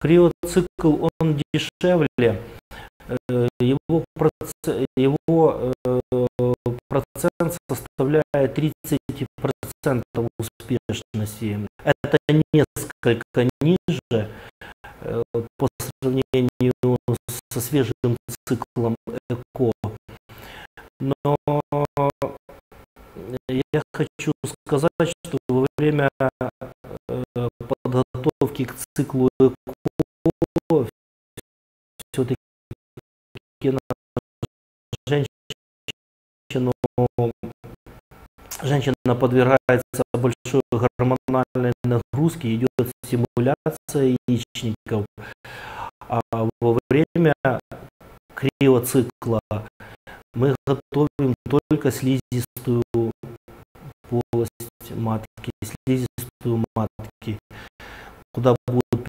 Криоцикл, он дешевле, э, его, процент, его процент составляет 30% успешности. Это несколько ниже по сравнению со свежим циклом ЭКО. Но я хочу сказать, что во время э, подготовки к циклу ЭКО все-таки женщину, женщина подвергается большой гормональной нагрузке, идет стимуляция яичников. А во время криоцикла мы готовим только слизистую полость матки, слизистую матки, куда будут